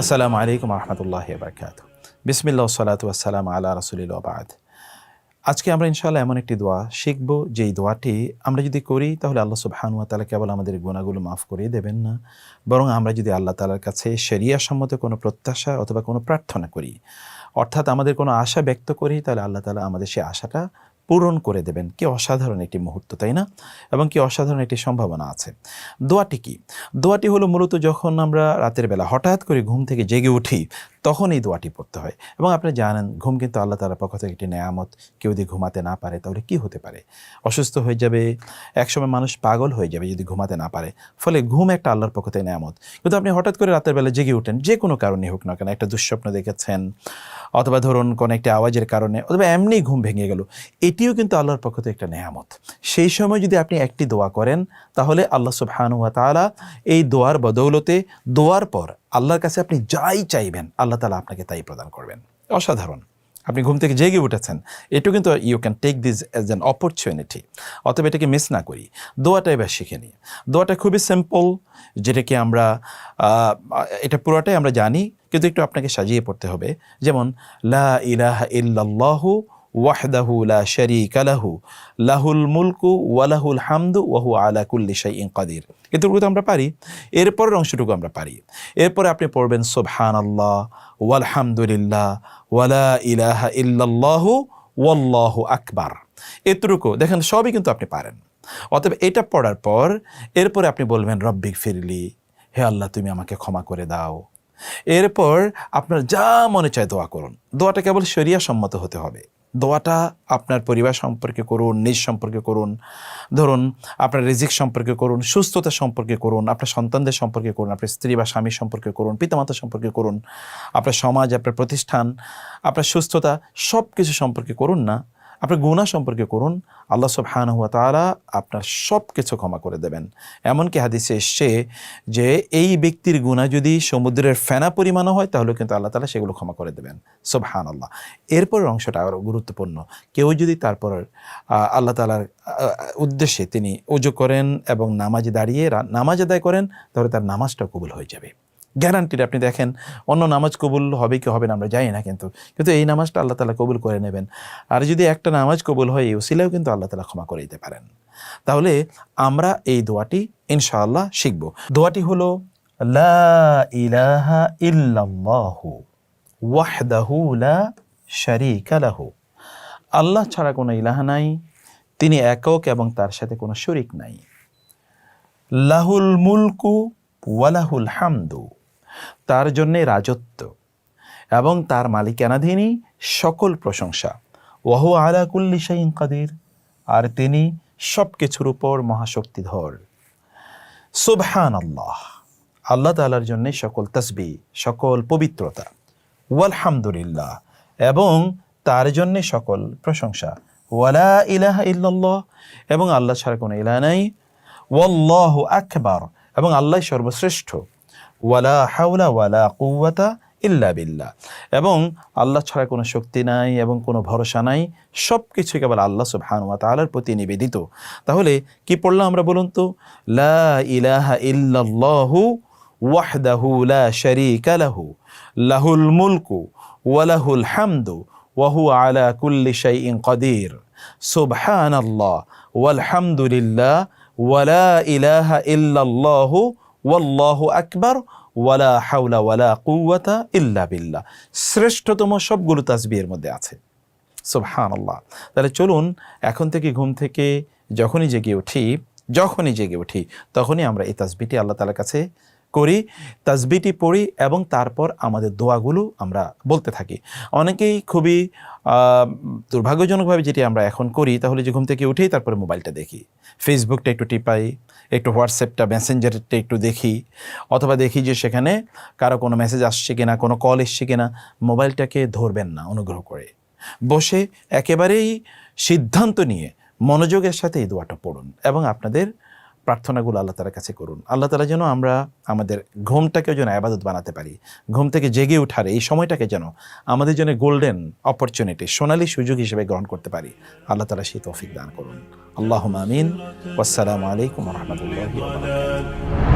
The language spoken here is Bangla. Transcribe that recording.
আসসালামু আলাইকুম রহমতুল্লাহ বারকাত বিসমিল্লা সালাত আসসালাম আল্লাহ রসুলিলবাদ আজকে আমরা ইনশাআল্লাহ এমন একটি দোয়া শিখব, যেই দোয়াটি আমরা যদি করি, তাহলে আল্লাহ সুবাহানুয়া তালা কেবল আমাদের গুণাগুলো মাফ করিয়ে দেবেন না। বরং আমরা যদি আল্লাহ তালার কাছে সেরিয়া সম্মত কোনো প্রত্যাশা অথবা কোনো প্রার্থনা করি, অর্থাৎ আমাদের কোনো আশা ব্যক্ত করি, তাহলে আল্লাহ তালা আমাদের সেই আশাটা পূরণ করে দেবেন। কি অসাধারণ একটি মুহূর্ত, তাই না? এবং কি অসাধারণ একটি সম্ভাবনা আছে। দোয়াটি কি? দোয়াটি হলো মূলত যখন আমরা রাতের বেলা হঠাৎ করে ঘুম থেকে জেগে উঠি, তখন এই দোয়াটি পড়তে হয়। এবং আপনি জানেন, ঘুম কিন্তু আল্লাহ তালার পক্ষ থেকে একটি নেয়ামত। কেউ যদি ঘুমাতে না পারে, তাহলে কি হতে পারে? অসুস্থ হয়ে যাবে, একসময় মানুষ পাগল হয়ে যাবে যদি ঘুমাতে না পারে। ফলে ঘুম একটা আল্লাহর পক্ষ থেকে নেয়ামত। কিন্তু আপনি হঠাৎ করে রাতের বেলা জেগে উঠেন, যে কোনো কারণে হোক না কেন, একটা দুঃস্বপ্ন দেখেছেন, অথবা ধরুন কোনো একটা আওয়াজের কারণে, অথবা এমনি ঘুম ভেঙে গেল এটিও কিন্তু আল্লাহর পক্ষ থেকে একটা নেয়ামত। সেই সময় যদি আপনি একটি দোয়া করেন, তাহলে আল্লাহ সুবহানু ওয়া তাআলা এই দোয়ার বদৌলতে, দোয়ার পর আল্লাহর কাছে আপনি যাই চাইবেন, আল্লাহ তালা আপনাকে তাই প্রদান করবেন। অসাধারণ। আপনি ঘুম থেকে জেগে উঠেছেন। এটু কিন্তু you can take this as an opportunity অতএব এটাকে মিস না করি। দোয়াটা এবার শিখে নিই। দোয়াটা খুবই সিম্পল যেটাকে আমরা এটা পুরোটাই আমরা জানি, কিন্তু একটু আপনাকে সাজিয়ে পড়তে হবে। যেমন, লা ইলাহা ইল্লাল্লাহু ওয়াহদাহু লা শারীকা লাহু, লাহুল মুলকু ওয়ালাহুল হামদু ওয়াহু আলা কুল্লি শাইইন কাদির। এতটুকু তো আমরা পারি, এরপরের অংশটুকু আমরা পারি। এরপরে আপনি পড়বেন, সুবহানাল্লাহ, ওয়ালহামদুলিল্লাহ ওয়ালা ইলাহা ইল্লাল্লাহু, ওয়াল্লাহু আকবার। এতটুকু, দেখেন সবই কিন্তু আপনি পারেন। অতএব এটা পড়ার পর, এরপরে আপনি বলবেন, রব্বিক ফিরলি, হে আল্লাহ, তুমি আমাকে ক্ষমা করে দাও। এরপর আপনার যা মনে চায় দোয়া করুন। দোয়াটা কেবল শরিয়া সম্মত হতে হবে। দোয়াটা আপনার পরিবার সম্পর্কে করুন, নিজ সম্পর্কে করুন। ধরুন, আপনার রিজিক সম্পর্কে করুন, সুস্থতা সম্পর্কে করুন, আপনার সন্তানদের সম্পর্কে করুন, আপনার স্ত্রী বা স্বামী সম্পর্কে করুন, পিতামাতা সম্পর্কে করুন, আপনার সমাজ, আপনার প্রতিষ্ঠান, আপনার সুস্থতা সব কিছু সম্পর্কে করুন না। আপনার গুণা সম্পর্কে করুন আল্লাহ সুবহান হুয়া তাআলা আপনার সব কিছু ক্ষমা করে দেবেন। এমনকি হাদিসে এসছে যে এই ব্যক্তির গুণা যদি সমুদ্রের ফেনা পরিমাণও হয় তাহলে কিন্তু আল্লাহ তাআলা সেগুলো ক্ষমা করে দেবেন। সুবহান আল্লাহ এরপরের অংশটা আরও গুরুত্বপূর্ণ। কেউ যদি তারপর আল্লাহ তাআলার আহ, উদ্দেশ্যে তিনি উজু করেন এবং নামাজ দাঁড়িয়ে নামাজ আদায় করেন তাহলে তার নামাজটা কবুল হয়ে যাবে। গ্যারান্টিড আপনি দেখেন, অন্য নামাজ কবুল হবে কি হবে না আমরা জানি না কিন্তু কিন্তু এই নামাজটা আল্লাহ তালা কবুল করে নেবেন। আর যদি একটা নামাজ কবুল হয়, এই উসিলেও কিন্তু আল্লাহ তালা ক্ষমা করে দিতে পারেন। তাহলে আমরা এই দোয়াটি ইনশাআল্লাহ শিখব। দোয়াটি হলো, লা ইলাহা ওয়াহদাহু লা আল্লাহ ছাড়া কোনো ইলাহা নাই, তিনি একক এবং তার সাথে কোনো শরিক নাই। লাহুল মুলকু ওয়ালাহুল হামদু। তার জন্যে রাজত্ব এবং তার মালিকানাধীনই সকল প্রশংসা। ওয়াহু আলা কুল্লি কাদির। আর তিনি সব কিছুর উপর মহাশক্তিধর। সুবহান আল্লাহ আল্লাহ তালার জন্যে সকল তসবি, সকল পবিত্রতা। ওয়ালহামদুলিল্লাহ। এবং তার জন্যে সকল প্রশংসা। ওয়ালা ইলাহা ইল্লাল্লাহ। এবং আল্লাহ ছাড়া কোনো ইলাহ নাই। ওয়াল্লাহু আকবার। এবং আল্লাহ সর্বশ্রেষ্ঠ। ওয়ালা হাওলা ওয়ালা কুওয়াতা ইল্লা বিল্লাহ। এবং আল্লাহ ছাড়া কোনো শক্তি নাই এবং কোনো ভরসা নাই সব কিছু কেবল আল্লাহ সুবহানাহু ওয়া তাআলার প্রতি নিবেদিত। তাহলে কি পড়লাম আমরা বলুন তো? লা ইলাহা ইল্লাল্লাহু ওয়াহদাহু লা শারীকা লাহু, লাহুল মুলকু ওয়া লাহুল হামদু ওয়া হুয়া আলা কুল্লি শাইইন কাদির। সুবহানাল্লাহ, ওয়ালহামদুলিল্লাহ, ওয়ালা ইলাহা ইল্লাল্লাহু ওয়াল্লাহু আকবার, ওয়ালা হাউলা ওয়ালা কুয়াতা ইল্লা বিল্লাহ। শ্রেষ্ঠতম সবগুলো তাজবির মধ্যে আছে। সুবহানাল্লাহ। তাহলে চলুন, এখন থেকে ঘুম থেকে যখনই জেগে উঠি, যখনই জেগে উঠি, তখনই আমরা এই তাজবিটি আল্লাহ তালার কাছে করি তাসবিটি পড়ি এবং তারপর আমাদের দোয়াগুলো আমরা বলতে থাকি। অনেকেই খুবই দুর্ভাগ্যজনকভাবে যেটি আমরা এখন করি, তাহলে যে ঘুম থেকে উঠেই তারপরে মোবাইলটা দেখি। ফেসবুকটা একটু টিপাই, একটু হোয়াটসঅ্যাপটা মেসেঞ্জারটা একটু দেখি, অথবা দেখি যে সেখানে কারও কোনো মেসেজ আসছে কিনা, কোনো কল এসছে কিনা, মোবাইলটাকে ধরবেন না অনুগ্রহ করে। বসে একেবারেই সিদ্ধান্ত নিয়ে মনোযোগের সাথে এই দোয়াটা পড়ুন এবং আপনাদের প্রার্থনাগুলো আল্লাহ তালার কাছে করুন। আল্লাহ তালা যেন আমরা আমাদের ঘুমটাকেও যেন আবাদত বানাতে পারি। ঘুম থেকে জেগে উঠার এই সময়টাকে যেন আমাদের জন্য গোল্ডেন অপরচুনিটি সোনালী সুযোগ হিসেবে গ্রহণ করতে পারি। আল্লাহ তালা সেই তৌফিক দান করুন। আল্লাহ আমিন। আসসালামু আলাইকুম রহমতুল্লাহ